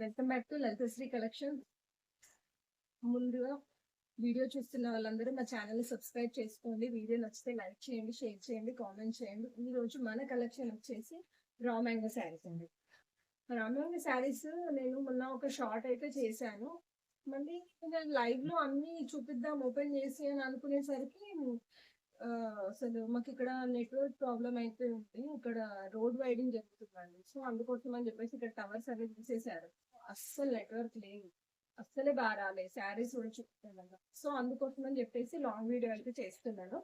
Welcome back to Lalithasri collection ముందుగా video చూస్తున్న వాళ్ళందరూ మా ఛానల్ సబ్స్క్రైబ్ చేసుకోండి. వీడియో నచ్చితే లైక్ చేయండి షేర్ చేయండి కామెంట్ చేయండి. ఈ రోజు మన కలెక్షన్ వచ్చేసి రా మ్యాంగో శారీస్ అండి. రా మ్యాంగో శారీస్ నేను మొన్న ఒక షార్ట్ అయితే చేశాను. మళ్ళీ లైవ్లో అన్ని చూపిద్దాం ఓపెన్ చేసి అని అనుకునేసరికి అసలు మాకు ఇక్కడ నెట్వర్క్ ప్రాబ్లం అయితే ఉంది. ఇక్కడ రోడ్ వైడింగ్ జరుగుతుందండి. సో అందుకోసం అని చెప్పేసి ఇక్కడ టవర్స్ అవి తీసేశారు. అస్సలు నెట్వర్క్ లేదు అస్సలే బాగా రాలేదు శారీస్ కూడా చూపుతున్నాను సో అందుకోసం అని చెప్పేసి లాంగ్ వీడియో అయితే చేస్తున్నాను.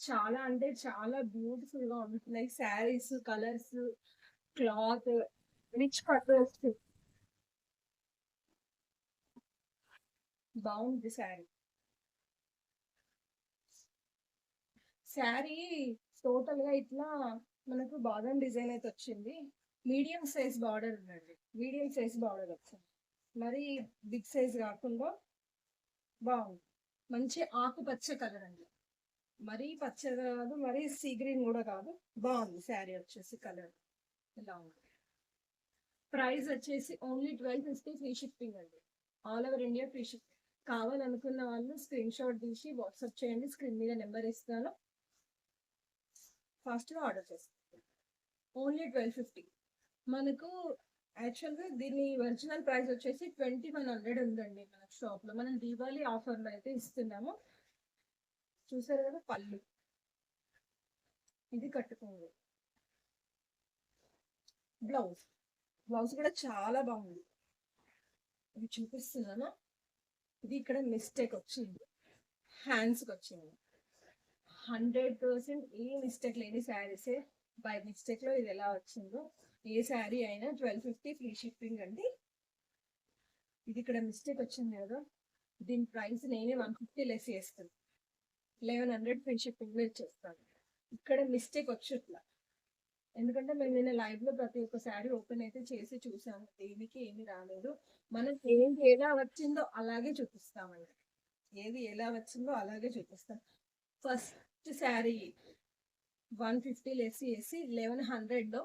చాలా అంటే చాలా బ్యూటిఫుల్గా ఉంటున్నాయి saris colours cloth rich colours బాగుంది శారీ శారీ టోటల్గా ఇట్లా మనకు బాదం డిజైన్ అయితే వచ్చింది. మీడియం సైజ్ బార్డర్ ఉందండి. మీడియం సైజ్ బార్డర్ వచ్చింది. మరి బిగ్ సైజ్ కాకుండా బాగుంది. మంచి ఆకుపచ్చ కలర్ అండి. మరీ పచ్చ కాదు మరీ సీ గ్రీన్ కూడా కాదు బాగుంది శారీ వచ్చేసి కలర్. ఇలా ఉంది. ప్రైస్ వచ్చేసి only twelve fifty free shipping అండి. All over India free shipping కావాలనుకున్న వాళ్ళు స్క్రీన్ షాట్ తీసి వాట్సాప్ చేయండి. స్క్రీన్ మీద నెంబర్ ఇస్తాను ఫాస్ట్గా ఆర్డర్ చేస్తాను. Only twelve fifty. మనకు యాక్చువల్గా దీని ఒరిజినల్ ప్రైస్ వచ్చేసి ట్వంటీ వన్ హండ్రెడ్ ఉందండి మన షాప్లో. మనం దీపావళి ఆఫర్లో అయితే ఇస్తున్నాము. చూసారు కదా పళ్ళు. ఇది కట్టుకోండి. బ్లౌజ్. బ్లౌజ్ కూడా చాలా బాగుంది. ఇది చూపిస్తున్నాను. ఇది ఇక్కడ మిస్టేక్ వచ్చింది. హ్యాండ్స్కి వచ్చింది. హండ్రెడ్ పర్సెంట్ ఏ మిస్టేక్ లేని శారీసే. బై మిస్టేక్లో ఇది ఎలా వచ్చిందో. ఏ శారీ అయినా ట్వెల్వ్ ఫిఫ్టీ ఫ్రీ షిప్పింగ్ అండి. ఇది ఇక్కడ మిస్టేక్ వచ్చింది కదా. దీని ప్రైస్ నేనే వన్ ఫిఫ్టీ లెస్ చేస్తాను. లెవెన్ హండ్రెడ్ ఫ్రీ షిప్పింగ్లో ఇచ్చేస్తాను. ఇక్కడ మిస్టేక్ వచ్చట్లా ఎందుకంటే మేము నిన్న లైవ్లో ప్రతి ఒక్క శారీ ఓపెన్ అయితే చేసి చూసాము. దేనికి ఏమి రాలేదు. మనం ఏది ఎలా వచ్చిందో అలాగే చూపిస్తామండి. ఏది ఎలా వచ్చిందో అలాగే చూపిస్తాం. First sari one fifty less చేసి లెవెన్ హండ్రెడ్లో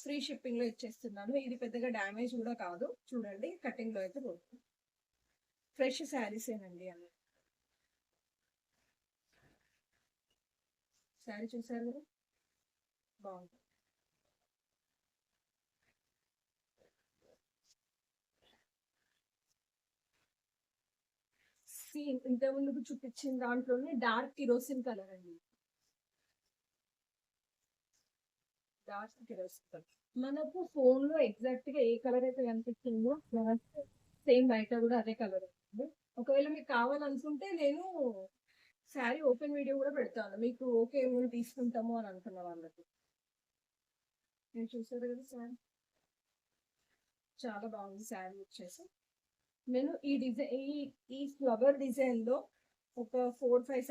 ఫ్రీ షిప్పింగ్లో ఇచ్చేస్తున్నాను. ఇది పెద్దగా డ్యామేజ్ కూడా కాదు. చూడండి కటింగ్లో అయితే పోతుంది. ఫ్రెష్ శారీసేనండి అవి. శారీ చూసారు కదా? బాగుంది. సీన్ ఇంత చూపించిన దాంట్లోనే డార్క్ కిరోసిన్ కలర్ అండి. లాస్ట్ కిరోసిన్ మనకు ఫోన్లో ఎగ్జాక్ట్గా ఏ కలర్ అయితే కనిపిస్తుందో సేమ్ బయట కూడా అదే కలర్ ఉంటుంది. ఒకవేళ మీకు కావాలనుకుంటే నేను శారీ ఓపెన్ వీడియో కూడా పెడతాను. మీకు ఓకే మేము తీసుకుంటాము అని అనుకున్న వాళ్ళకి. నేను చూసారు కదా సార్ చాలా బాగుంది శారీ వచ్చేసి. నేను ఈ డిజైన్ ఈ ఈ ఫ్లవర్ డిజైన్లో ఒక four five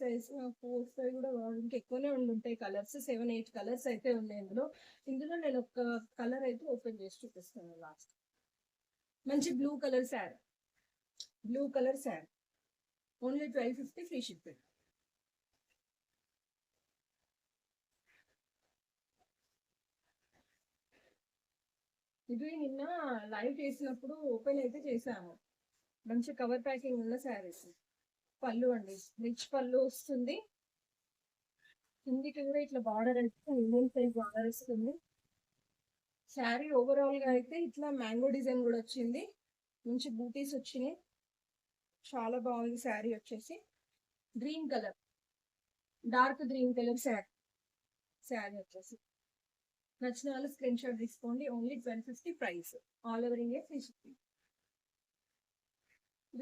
size four five కూడా ఇంకా ఎక్కువనే ఉండుంటాయి కలర్స్. సెవెన్ ఎయిట్ కలర్స్ అయితే ఉన్నాయి ఇందులో. ఇందులో నేను ఒక కలర్ అయితే ఓపెన్ చేసి చూపిస్తాను లాస్ట్. మంచి blue colour sari. Blue colour sari. Only twelve fifty free shipping. ఇది నిన్న లైవ్ చేసినప్పుడు ఓపెన్ అయితే చేసాము మంచి కవర్ ప్యాకింగ్ ఉన్న శారీస్. పళ్ళు అండి. రిచ్ పళ్ళు వస్తుంది. కిందికి కూడా ఇట్లా బార్డర్ అయితే ఇండియన్ సైజ్ బార్డర్ వస్తుంది. శారీ ఓవరాల్గా అయితే ఇట్లా మ్యాంగో డిజైన్ కూడా వచ్చింది. మంచి బూటీస్ వచ్చినాయి. చాలా బాగుంది శారీ వచ్చేసి. Green colour dark green colour sari sari వచ్చేసి. నచ్చిన వాళ్ళు స్క్రీన్ షాట్ తీసుకోండి. Only twelve fifty price all over India three fifty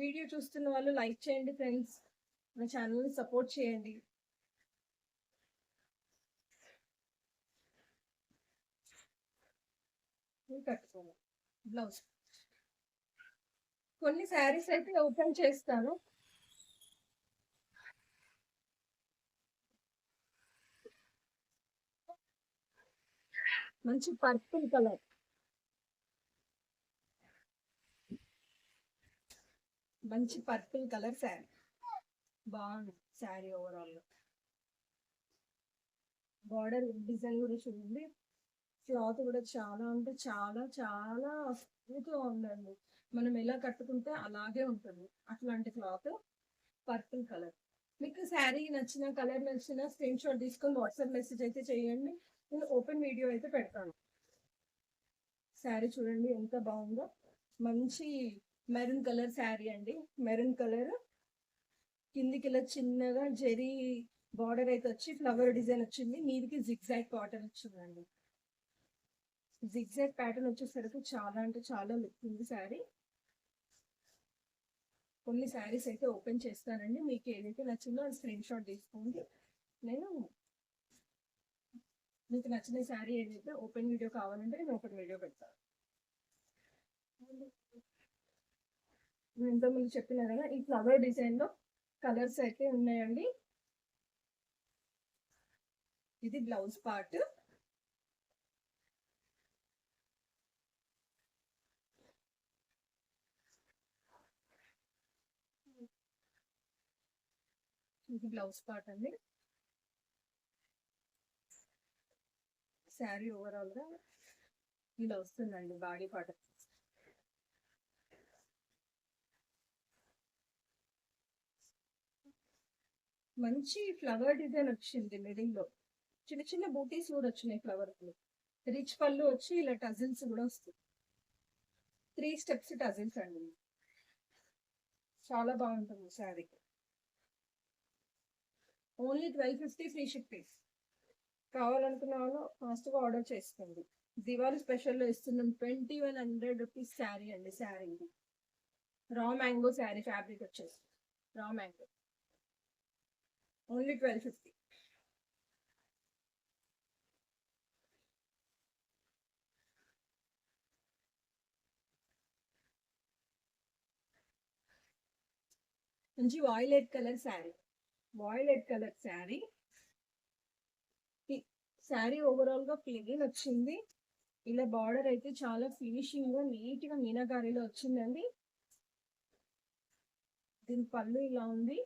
video చూస్తున్న వాళ్ళు లైక్ చేయండి ఫ్రెండ్స్. మన ఛానల్ని సపోర్ట్ చేయండి. కట్టుకోవాలి బ్లౌజ్. కొన్ని శారీస్ అయితే ఓపెన్ చేస్తాను. మంచి పర్పుల్ కలర్. మంచి పర్పుల్ కలర్ శారీ. బాగుంది శారీ ఓవరాల్ బార్డర్ డిజైన్ కూడా చూడండి. క్లాత్ కూడా చాలా అంటే చాలా చాలా స్మూత్ ఉందండి. మనం ఎలా కట్టుకుంటే అలాగే ఉంటుంది. అట్లాంటి క్లాత్ పర్పుల్ కలర్ మీకు శారీ నచ్చిన కలర్ నచ్చిన స్క్రీన్ షాట్ తీసుకొని వాట్సాప్ మెసేజ్ అయితే చేయండి. నేను ఓపెన్ వీడియో అయితే పెడతాను. శారీ చూడండి ఎంత బాగుందో. మంచి మెరూన్ కలర్ శారీ అండి. Maroon colour. కిందికి ఇలా చిన్నగా జెరీ బార్డర్ అయితే వచ్చి ఫ్లవర్ డిజైన్ వచ్చింది. మీదికి జిగ్జాగ్ ప్యాటర్న్ వచ్చిందండి. జిగ్జాగ్ ప్యాటర్న్ వచ్చేసరికి చాలా అంటే చాలా లుక్ ఉంది శారీ. కొన్ని శారీస్ అయితే ఓపెన్ చేస్తానండి. మీకు ఏదైతే నచ్చిందో అది స్క్రీన్ షాట్ తీసుకోండి. నేను మీకు నచ్చిన శారీ ఏదైతే ఓపెన్ వీడియో కావాలంటే నేను ఓపెన్ వీడియో పెడతాను. ఇంతకుముందు చెప్పిన కదా ఈ ఫ్లవర్ డిజైన్లో కలర్స్ అయితే ఉన్నాయండి. ఇది బ్లౌజ్ పార్ట్ ఇది బ్లౌజ్ పార్ట్ అండి. శారీ ఓవరాల్గా ఇలా వస్తుందండి బాడీ పార్ట్ మంచి ఫ్లవర్ డిజైన్ వచ్చింది మిడిల్లో. చిన్న చిన్న బూటీస్ కూడా వచ్చినాయి ఫ్లవర్ రిచ్ పళ్ళు వచ్చి ఇలా టజిల్స్ కూడా వస్తాయి. త్రీ స్టెప్స్ టజిల్స్ అండి. చాలా బాగుంటుంది sari only twelve fifty free shipping కావాలనుకున్న వాళ్ళు ఫాస్ట్గా ఆర్డర్ చేసుకోండి. దివాళీ స్పెషల్లో ఇస్తున్నాం twenty one hundred rupees sari అండి sari raw mango sari fabric వచ్చేసి raw mango only twelve fifty మంచి violet colour sari violet colour sari sari ఓవరాల్గా ప్లెయిన్ వచ్చింది ఇలా బార్డర్ అయితే చాలా ఫినిషింగ్గా నీట్గా మీనాకారీలో వచ్చిందండి. దీని పళ్ళు ఇలా ఉంది.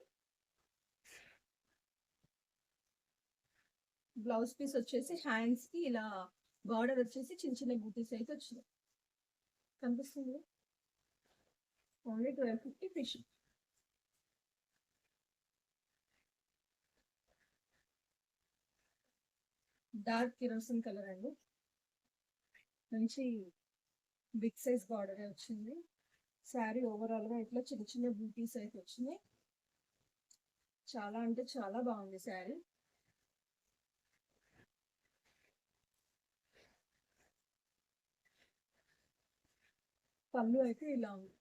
బ్లౌజ్ పీస్ వచ్చేసి హ్యాండ్స్కి ఇలా బార్డర్ వచ్చేసి చిన్న చిన్న బూటీస్ అయితే వచ్చినాయి. కనిపిస్తుంది? Only twelve fifty fish dark kerosene colour అండి. మంచి బిగ్ సైజ్ బార్డర్ వచ్చింది. శారీ ఓవరాల్గా ఇట్లా చిన్న చిన్న బూటీస్ అయితే వచ్చినాయి చాలా అంటే చాలా బాగుంది శారీ పళ్ళు అయితే ఇలా ఉంది.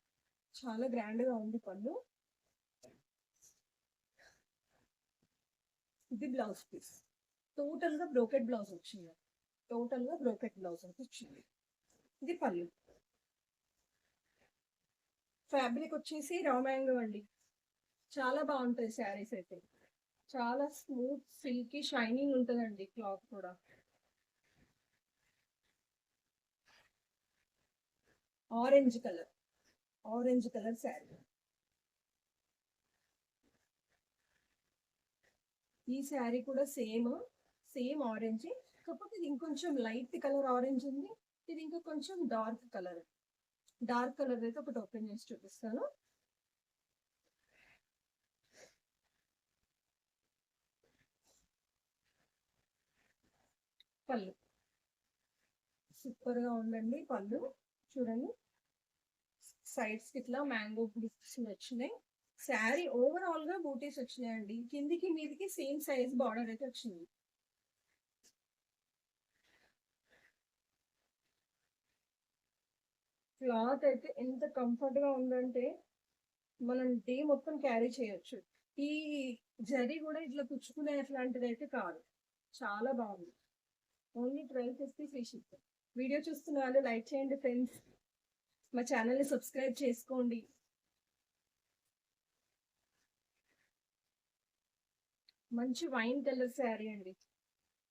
చాలా గ్రాండ్గా ఉంది పళ్ళు. ఇది బ్లౌజ్ పీస్. టోటల్గా బ్రోకెట్ బ్లౌజ్ వచ్చింది. టోటల్గా బ్రోకెట్ బ్లౌజ్ అయితే వచ్చింది. ఇది పళ్ళు. ఫ్యాబ్రిక్ వచ్చేసి రామాయంగం అండి. చాలా బాగుంటుంది శారీస్ అయితే. చాలా స్మూత్ సిల్కీ షైనింగ్ ఉంటుందండి క్లాత్ కూడా. Orange colour orange colour sari ఈ శారీ కూడా సేమ్ సేమ్ ఆరెంజ్ కాకపోతే ఇది ఇంకొంచెం లైట్ కలర్ ఆరెంజ్ ఉంది. ఇది ఇంకా కొంచెం డార్క్ కలర్ డార్క్ కలర్ అయితే ఒకటి ఓపెన్ చేసి చూపిస్తాను. పళ్ళు. సూపర్గా ఉందండి పళ్ళు. చూడండి. సైడ్స్ ఇట్లా మ్యాంగో బూటీస్ వచ్చినాయి. శారీ ఓవరాల్గా బూటీస్ వచ్చినాయండి. కిందికి మీదికి సేమ్ సైజ్ బార్డర్ అయితే వచ్చింది. క్లాత్ అయితే ఎంత కంఫర్ట్గా ఉందంటే మనం డే మొత్తం క్యారీ చేయొచ్చు. ఈ జరీ కూడా ఇట్లా పుచ్చుకునే అట్లాంటిది అయితే కాదు. చాలా బాగుంది. Only twelve fifty free ship video చూస్తున్న వాళ్ళు లైక్ చేయండి ఫ్రెండ్స్. మా ఛానల్ని సబ్స్క్రైబ్ చేసుకోండి. మంచి వైన్ కలర్ శారీ అండి.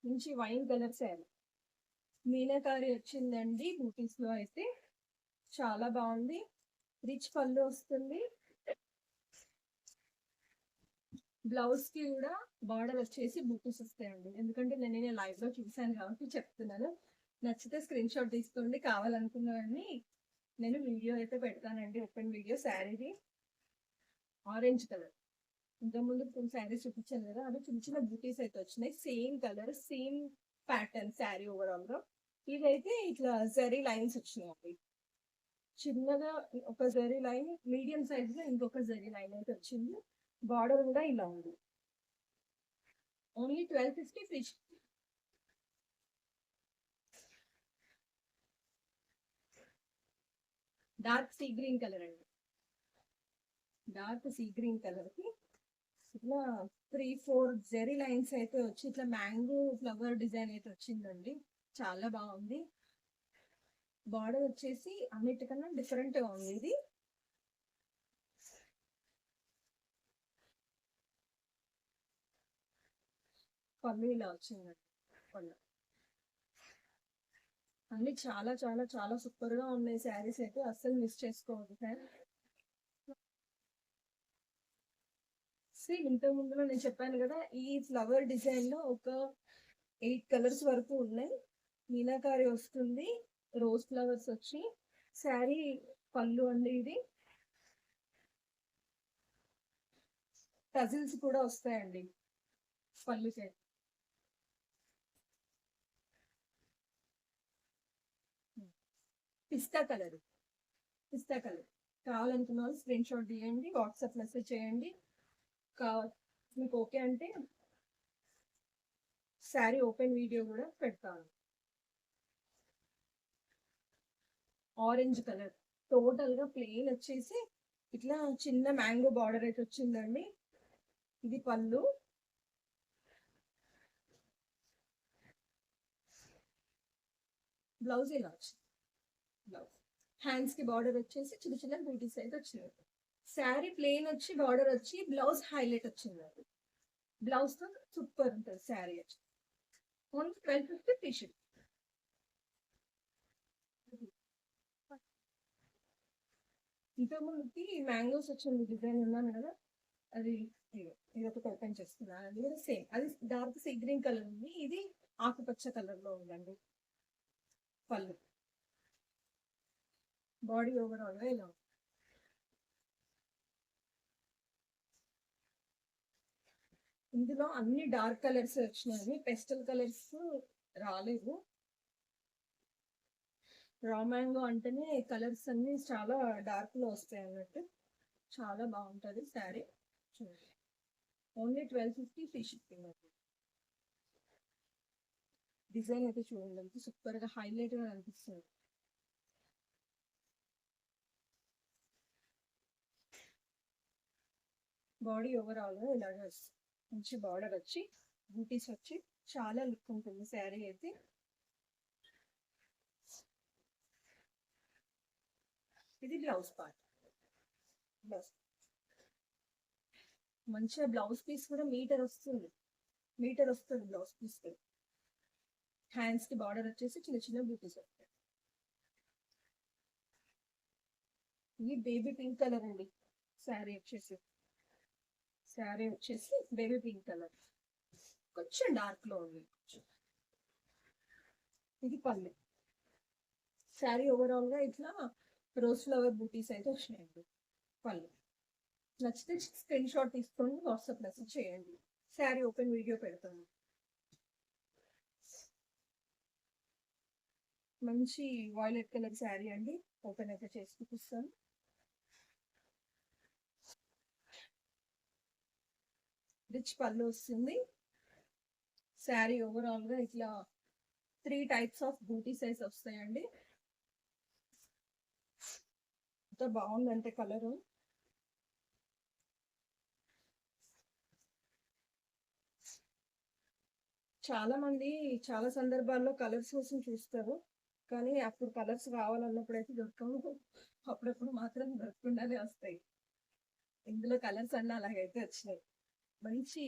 మంచి వైన్ కలర్ శారీ. మీనాకారి వచ్చిందండి బూటీస్లో అయితే. చాలా బాగుంది. రిచ్ పళ్ళు వస్తుంది. బ్లౌజ్కి కూడా బార్డర్ వచ్చేసి బూటీస్ వస్తాయండి. ఎందుకంటే నేను నేను చూశాను కాబట్టి చెప్తున్నాను. నచ్చితే స్క్రీన్ షాట్ తీసుకోండి కావాలనుకున్నవన్నీ నేను వీడియో అయితే పెడతానండి ఓపెన్ వీడియో శారీది. ఆరెంజ్ కలర్ ఇంతకుముందు ఫుల్ శారీస్ చూపించాను కదా అవి చిన్న చిన్న బూటీస్ అయితే వచ్చినాయి. Same colour same pattern sari ఓవరాల్గా ఇదైతే ఇట్లా జరీ లైన్స్ వచ్చినాయి చిన్నగా ఒక జరీ లైన్ మీడియం సైజ్లో ఇంకొక జరీ లైన్ అయితే వచ్చింది. బార్డర్ కూడా ఇలా ఉంది. Only twelve fifty free dark sea green colour అండి. డార్క్ సీ గ్రీన్ కలర్కి ఇట్లా త్రీ ఫోర్ జెరీ లైన్స్ అయితే వచ్చి ఇట్లా మ్యాంగో ఫ్లవర్ డిజైన్ అయితే వచ్చిందండి. చాలా బాగుంది. బార్డర్ వచ్చేసి అన్నిటికన్నా డిఫరెంట్గా ఉంది ఇది. పళ్ళు ఇలా వచ్చిందండి. పళ్ళు. అన్ని చాలా చాలా చాలా సూపర్గా ఉన్నాయి శారీస్ అయితే. అస్సలు మిస్ చేసుకోవద్దు సార్ ఇంతకు ఇంత ముందులో నేను చెప్పాను కదా ఈ ఫ్లవర్ డిజైన్లో ఒక ఎయిట్ కలర్స్ వరకు ఉన్నాయి. మీనాకారి వస్తుంది రోజ్ ఫ్లవర్స్ వచ్చి శారీ పళ్ళు అండి ఇది. టజిల్స్ కూడా వస్తాయండి పళ్ళు చేసి పిస్తా కలర్. పిస్తా కలర్. కావాలనుకున్న వాళ్ళు స్క్రీన్ షాట్ తీయండి వాట్సాప్ మెసేజ్ చేయండి. మీకు ఓకే అంటే శారీ ఓపెన్ వీడియో కూడా పెడతాను. Orange colour. టోటల్గా ప్లెయిన్ వచ్చేసి ఇట్లా చిన్న మ్యాంగో బార్డర్ అయితే వచ్చిందండి. ఇది పళ్ళు. బ్లౌజ్ ఇలా వచ్చింది. హ్యాండ్స్కి బార్డర్ వచ్చేసి చిన్న చిన్న బూటీస్ అయితే వచ్చినాయి. శారీ ప్లెయిన్ వచ్చి బార్డర్ వచ్చి బ్లౌజ్ హైలైట్ వచ్చింది బ్లౌజ్తో సూపర్ ఉంటుంది శారీ వచ్చి. ఓన్లీ ట్వెల్వ్ ఫిఫ్టీ టీ ఇంతకుముందుకి మ్యాంగోస్ వచ్చిన డిజైన్ ఉన్నాను కదా అది ఇదిగో, ఇది ఒకటి ఓపెన్ చేస్తున్నా. అది కూడా సేమ్ అది డార్క్ సీ గ్రీన్ కలర్ ఉంది. ఇది ఆకుపచ్చ కలర్లో ఉందండి. పళ్ళు. బాడీ ఓవరాల్గా ఇలా ఇందులో అన్ని డార్క్ కలర్స్ వచ్చినాయి. పెస్టల్ కలర్స్ రాలేదు. రా మ్యాంగో అంటేనే కలర్స్ అన్ని చాలా డార్క్లో వస్తాయి అన్నట్టు. చాలా బాగుంటుంది శారీ. చూడండి. Only twelve fifty free shipping అది డిజైన్ అయితే చూడండి. సూపర్గా సూపర్గా హైలైట్గా అనిపిస్తుంది. బాడీ ఓవరాల్గా ఇలాగే వస్తుంది మంచి బార్డర్ వచ్చి బూటీస్ వచ్చి చాలా లుక్ ఉంటుంది శారీ అయితే. ఇది బ్లౌజ్ పార్ట్ బ్లౌజ్ మంచిగా బ్లౌజ్ పీస్ కూడా మీటర్ వస్తుంది. మీటర్ వస్తుంది బ్లౌజ్ పీస్ హ్యాండ్స్కి బార్డర్ వచ్చేసి చిన్న చిన్న బూటీస్ వస్తాయి. ఇది బేబీ పింక్ కలర్ అండి. శారీ వచ్చేసి. శారీ వచ్చేసి బేబీ పింక్ కలర్. కొంచెం డార్క్లో ఉంది. ఇది పల్లె శారీ ఓవరాల్గా ఇట్లా రోజ్ ఫ్లవర్ బూటీస్ అయితే వచ్చినాయండి. పల్లె నచ్చితే స్క్రీన్ షాట్ తీసుకొని వాట్సాప్ మెసేజ్ చేయండి. శారీ ఓపెన్ వీడియో పెడతాను. మంచి వాయిలెట్ కలర్ శారీ అండి. ఓపెన్ అయితే చేసి చూపిస్తాను. రిచ్ పళ్ళు వస్తుంది. శారీ ఓవరాల్గా ఇట్లా త్రీ టైప్స్ ఆఫ్ బూటీ సైజ్ వస్తాయండి. ఎంత బాగుందంటే కలరు చాలా మంది చాలా సందర్భాల్లో కలర్స్ కోసం చూస్తారు. కానీ అప్పుడు కలర్స్ కావాలన్నప్పుడు అయితే దొరకవు. అప్పుడప్పుడు మాత్రం దొరకకుండానే వస్తాయి. ఇందులో కలర్స్ అన్నీ అలాగైతే వచ్చినాయి. మంచి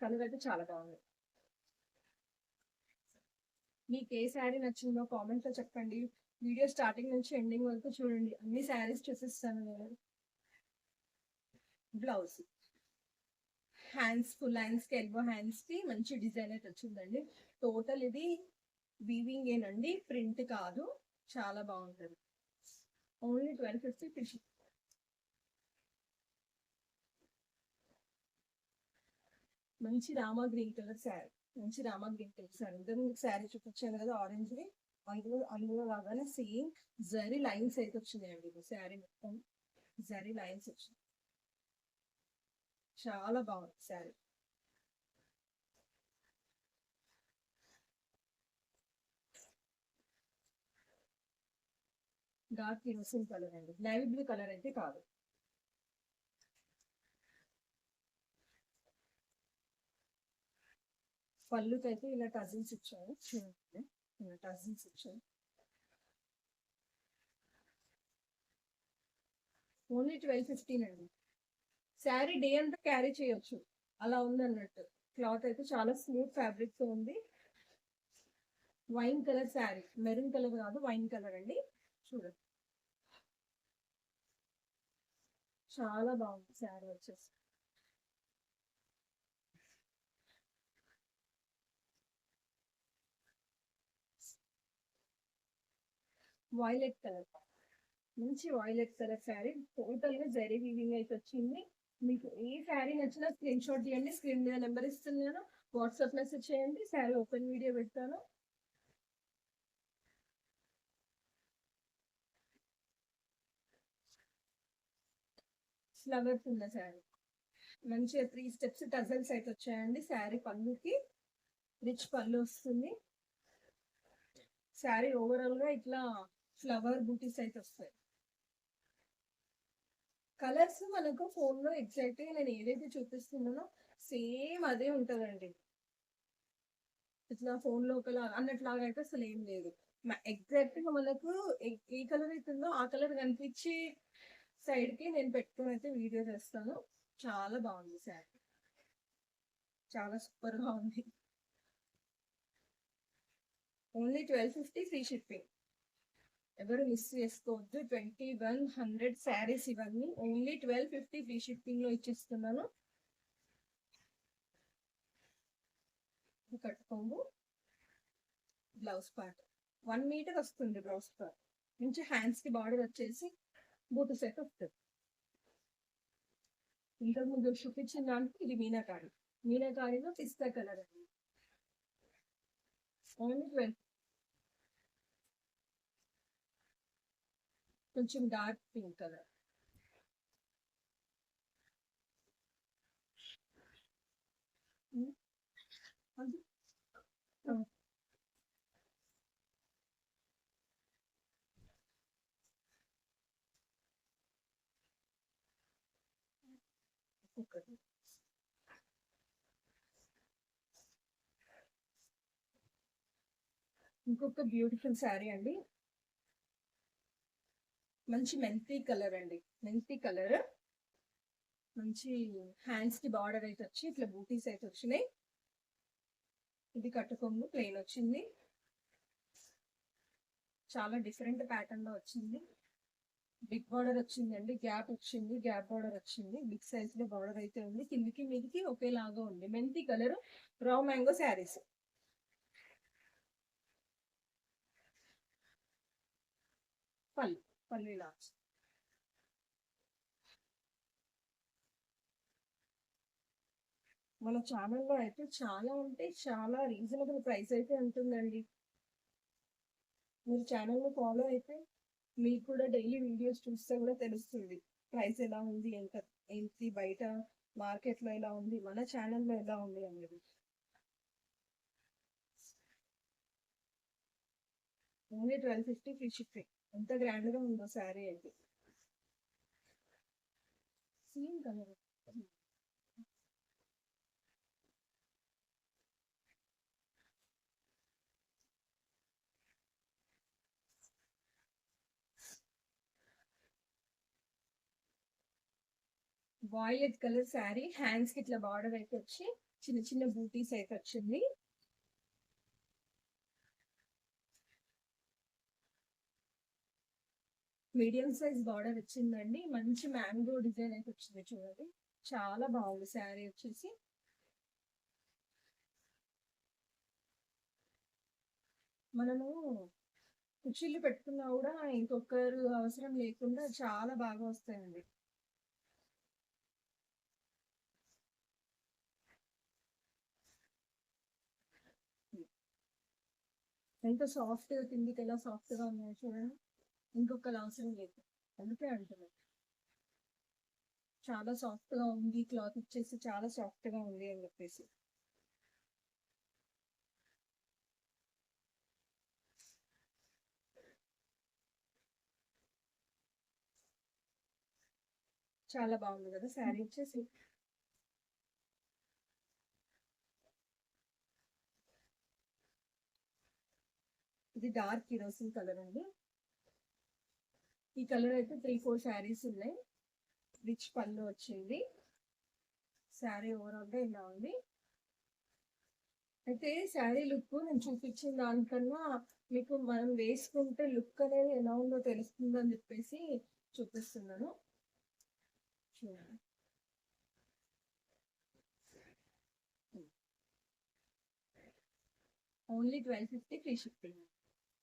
కలర్ అయితే చాలా బాగుంది. మీకు ఏ శారీ నచ్చిందో కామెంట్లో చెప్పండి. వీడియో స్టార్టింగ్ నుంచి ఎండింగ్ వరకు చూడండి. అన్ని శారీస్ చూసిస్తాను నేను. బ్లౌజ్ హ్యాండ్స్ ఫుల్ హ్యాండ్స్కి ఎల్బో హ్యాండ్స్కి మంచి డిజైన్ అయితే వచ్చిందండి. టోటల్ ఇది వీవింగ్ ఏనండి. ప్రింట్ కాదు. చాలా బాగుంటుంది. ఓన్లీ ట్వెల్వ్ ఫిఫ్టీ మంచి రామా గ్రీన్ కలర్ శారీ. మంచి రామా గ్రీన్ కలర్ శారీ. ఇంకా మీకు శారీ చూపించాను కదా ఆరెంజ్ అందులో అందులో లాగానే సేమ్ జరీ లైన్స్ అయితే వచ్చినాయండి ఇది శారీ మొత్తం. జరీ లైన్స్ వచ్చింది చాలా బాగుంది శారీ. డార్క్ కిరోసిన్ కలర్ అండి. నేవీ బ్లూ కలర్ అయితే కాదు. పళ్ళుకైతే ఇలా టజిల్స్ ఇచ్చారు. చూడండి. ఇలా టజిల్స్ ఇచ్చారు. ఓన్లీ ట్వెల్వ్ ఫిఫ్టీన్ అండి. శారీ డే అంతా క్యారీ చేయొచ్చు. అలా ఉంది అన్నట్టు క్లాత్ అయితే చాలా స్మూత్ ఫ్యాబ్రిక్తో ఉంది. Wine colour sari. Maroon colour కాదు వైన్ కలర్ అండి. చూడండి. చాలా బాగుంది శారీ వచ్చేసి. వైలెట్ కలర్ మంచి వైలెట్ కలర్ శారీ టోటల్గా జరీ వీవింగ్ అయితే వచ్చింది. మీకు ఏ శారీ నచ్చినా స్క్రీన్ షాట్ తీయండి. స్క్రీన్ మీద నెంబర్ ఇస్తున్నాను. వాట్సాప్ మెసేజ్ చేయండి. శారీ ఓపెన్ వీడియో పెడతాను. ఫ్లవర్స్ ఉన్న శారీ మంచిగా త్రీ స్టెప్స్ టజల్స్ అయితే వచ్చాయండి శారీ పళ్ళుకి. రిచ్ పళ్ళు వస్తుంది. శారీ ఓవరాల్గా ఇట్లా ఫ్లవర్ బూటీస్ అయితే వస్తాయి. కలర్స్ మనకు ఫోన్లో ఎగ్జాక్ట్గా నేను ఏదైతే చూపిస్తున్నానో సేమ్ అదే ఉంటుందండి. ఇట్లా ఫోన్లో ఒకలా అన్నట్లాగా అయితే అసలు ఏం లేదు. ఎగ్జాక్ట్గా మనకు ఏ- ఏ కలర్ అవుతుందో ఆ కలర్ కనిపించి సైడ్కి నేను పెట్టుకుని అయితే వీడియో చేస్తాను. చాలా బాగుంది శారీ చాలా సూపర్గా ఉంది. Only twelve fifty free shipping. ఎవరు మిస్ చేసుకోవద్దు. ట్వంటీ వన్ హండ్రెడ్ శారీస్ ఇవన్నీ ఓన్లీ ట్వెల్వ్ ఫిఫ్టీ ఫ్రీ షిప్పింగ్లో ఇచ్చేస్తున్నాను. కట్టుకోము బ్లౌజ్ పార్ట్ వన్ మీటర్ వస్తుంది బ్లౌజ్ పార్ట్ నుంచి హ్యాండ్స్కి బార్డర్ వచ్చేసి బూటు సెట్ వస్తుంది. ఇంతకు ముందు చూపించిన దానికి ఇది మీనాకారి. మీనాకారిలో పిస్తా కలర్ అండి. ఓన్లీ ట్వెల్వ్ కొంచెం డార్క్ పింక్ కలర్ ఒకటి ఇంకొక బ్యూటిఫుల్ శారీ అండి. మంచి మెంతి కలర్ అండి. మెంతి కలర్. మంచి హ్యాండ్స్కి బార్డర్ అయితే వచ్చి ఇట్లా బూటీస్ అయితే వచ్చినాయి. ఇది కట్టుకొమ్ము ప్లెయిన్ వచ్చింది. చాలా డిఫరెంట్ ప్యాటర్న్లో వచ్చింది. బిగ్ బార్డర్ వచ్చిందండి. గ్యాప్ వచ్చింది. గ్యాప్ బార్డర్ వచ్చింది. బిగ్ సైజ్లో బార్డర్ అయితే ఉంది. కిందికి మీదికి ఒకేలాగా ఉంది. మెంతి కలర్ రా మ్యాంగో శారీస్ పళ్ళు. పల్లి మన ఛానల్లో అయితే చాలా ఉంటే చాలా రీజనబుల్ ప్రైస్ అయితే ఉంటుందండి. మీరు ఛానల్ని ఫాలో అయితే మీకు కూడా డైలీ వీడియోస్ చూస్తే కూడా తెలుస్తుంది. ప్రైస్ ఎలా ఉంది ఎంత ఏంటి బయట మార్కెట్లో ఎలా ఉంది మన ఛానల్లో ఎలా ఉంది అనేది. Only twelve fifty free shipping ఎంత గ్రాండ్గా ఉందో శారీ అయితే same colour violet colour sari. హ్యాండ్స్కి ఇట్లా బార్డర్ అయితే వచ్చి చిన్న చిన్న బూటీస్ అయితే వచ్చింది. మీడియం సైజ్ బార్డర్ వచ్చిందండి. మంచి మ్యాంగో డిజైన్ అయితే వచ్చింది చూడండి. చాలా బాగుంది శారీ వచ్చేసి. మనము కుర్చీలు పెట్టుకున్నా కూడా ఇంకొకరు అవసరం లేకుండా చాలా బాగా వస్తాయండి. ఎంత సాఫ్ట్ కిందికి ఎలా సాఫ్ట్గా ఉన్నాయో చూడండి. ఇంకొకరు అవసరం లేదు. అందుకే అంటున్నాను చాలా సాఫ్ట్గా ఉంది క్లాత్ వచ్చేసి చాలా సాఫ్ట్గా ఉంది అని చెప్పేసి. చాలా బాగుంది కదా శారీ వచ్చేసి. ఇది డార్క్ కిరోసిన్ కలర్ అండి. ఈ కలర్ అయితే త్రీ ఫోర్ శారీస్ ఉన్నాయి. రిచ్ పళ్ళు వచ్చింది. శారీ ఓవరాల్గా ఇలా ఉంది. అయితే శారీ లుక్ నేను చూపించిన దానికన్నా మీకు మనం వేసుకుంటే లుక్ అనేది ఎలా ఉందో తెలుస్తుంది అని చెప్పేసి చూపిస్తున్నాను. చూడండి. Only twelve fifty free shipping.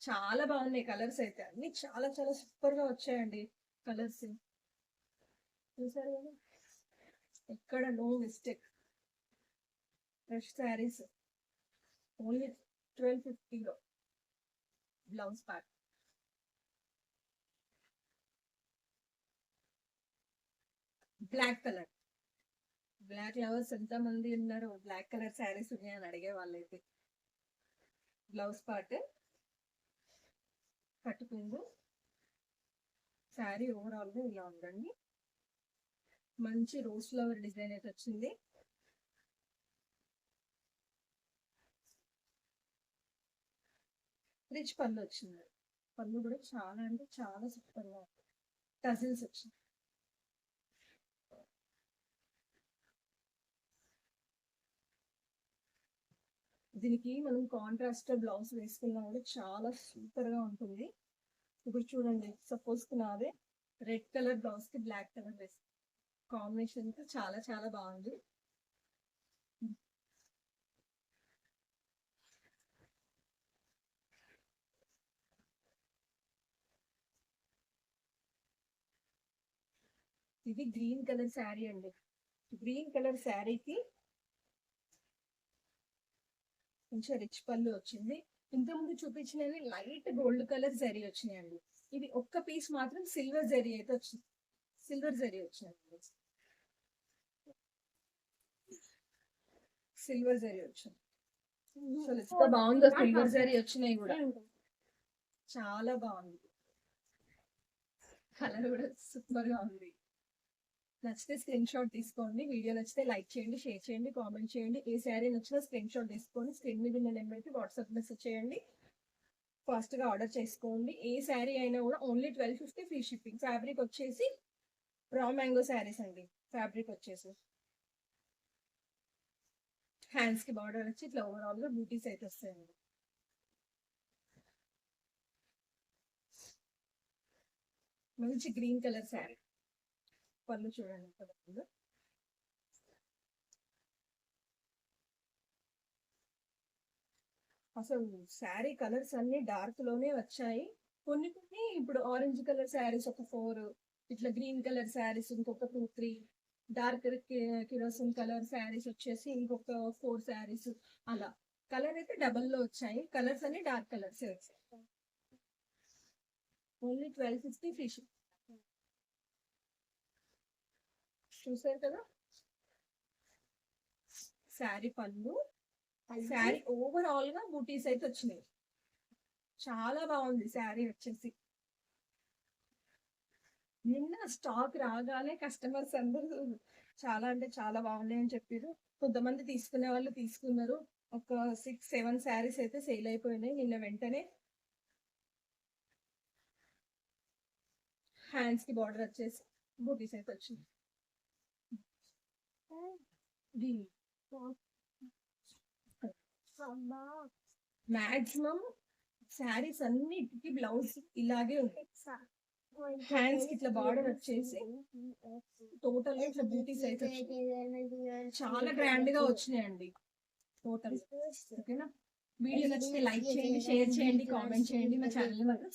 చాలా బాగున్నాయి కలర్స్ అయితే. అన్ని చాలా చాలా సూపర్గా వచ్చాయండి కలర్స్. చూసారు కదా? ఎక్కడ no mistake. Fresh saris. Only twelve ఫిఫ్టీలో. Blouse pack. Black colour. Black lovers ఎంత మంది ఉన్నారు బ్లాక్ కలర్ శారీస్ ఉన్నాయని అడిగే వాళ్ళైతే. Blouse part కట్టుకుందు. శారీ ఓవరాల్గా ఇలా ఉందండి మంచి రోజ్ ఫ్లవర్ డిజైన్ అయితే వచ్చింది. రిచ్ పళ్ళు వచ్చింది. పళ్ళు కూడా చాలా అంటే చాలా సూపర్గా ఉంది టజిల్స్ వచ్చింది దీనికి మనం కాంట్రాస్ట్ బ్లౌజ్ వేసుకున్నా కూడా చాలా సూపర్గా ఉంటుంది. ఇప్పుడు చూడండి సపోజ్ నాదే రెడ్ కలర్ బ్లౌజ్కి బ్లాక్ కలర్ వేసి కాంబినేషన్ చాలా చాలా బాగుంది. ఇది గ్రీన్ కలర్ శారీ అండి. గ్రీన్ కలర్ శారీకి కొంచెం రిచ్ పళ్ళు వచ్చింది. ఇంతకుముందు చూపించినవి లైట్ గోల్డ్ కలర్ జరీ వచ్చినాయండి. ఇది ఒక్క పీస్ మాత్రం సిల్వర్ జరీ అయితే వచ్చింది. సిల్వర్ జరీ వచ్చింది సిల్వర్ జరీ వచ్చింది. అసలు ఎంత బాగుందో సిల్వర్ జరీ వచ్చినాయి కూడా? చాలా బాగుంది. కలర్ కూడా సూపర్గా ఉంది. నచ్చితే స్క్రీన్ షాట్ తీసుకోండి. వీడియో నచ్చితే లైక్ చేయండి షేర్ చేయండి కామెంట్ చేయండి. ఏ శారీ నచ్చినా స్క్రీన్ షాట్ తీసుకోండి. స్క్రీన్ మీద ఉన్న నెంబర్కి వాట్సాప్ మెసేజ్ చేయండి. ఫాస్ట్గా ఆర్డర్ చేసుకోండి. ఏ శారీ అయినా కూడా only twelve fifty free shipping fabric వచ్చేసి రా మ్యాంగో శారీస్ అండి. ఫ్యాబ్రిక్ వచ్చేసి. హ్యాండ్స్కి బార్డర్ వచ్చి ఇట్లా ఓవరాల్గా బ్యూటీస్ అయితే వస్తాయండి. మంచి గ్రీన్ కలర్ శారీ పళ్ళు చూడండి ఎంత అసలు శారీ కలర్స్ అన్ని డార్క్లోనే వచ్చాయి. కొన్ని కొన్ని ఇప్పుడు ఆరెంజ్ కలర్ శారీస్ ఒక ఫోర్ ఇట్లా గ్రీన్ కలర్ శారీస్ ఇంకొక two three dark kerosene colour saris వచ్చేసి ఇంకొక ఫోర్ శారీస్ అలా. కలర్ అయితే డబల్లో వచ్చాయి. కలర్స్ అన్ని డార్క్ కలర్స్ వచ్చాయి. ఓన్లీ ట్వెల్వ్ ఫిఫ్టీ ఫిష్ చూసారు కదా? శారీ పళ్ళు శారీ ఓవరాల్గా బూటీస్ అయితే వచ్చినాయి. చాలా బాగుంది శారీ వచ్చేసి. నిన్న స్టాక్ రాగానే కస్టమర్స్ అందరూ చాలా అంటే చాలా బాగున్నాయి అని చెప్పారు. కొంతమంది తీసుకునే వాళ్ళు తీసుకున్నారు. ఒక సిక్స్ సెవెన్ శారీస్ అయితే సేల్ అయిపోయినాయి నిన్న వెంటనే. హ్యాండ్స్కి బార్డర్ వచ్చేసి బూటీస్ అయితే వచ్చింది మాక్సిమం శారీస్ అన్నిటికి బ్లౌజ్ ఇలాగే ఉంటాయి. హ్యాండ్స్ ఇట్లా బార్డర్ వచ్చేసి టోటల్ ఇట్లా బ్యూటీస్ అయితే చాలా గ్రాండ్గా వచ్చినాయండి టోటల్ ఓకేనా వీడియో నచ్చితే లైక్ చేయండి షేర్ చేయండి కామెంట్ చేయండి మా ఛానల్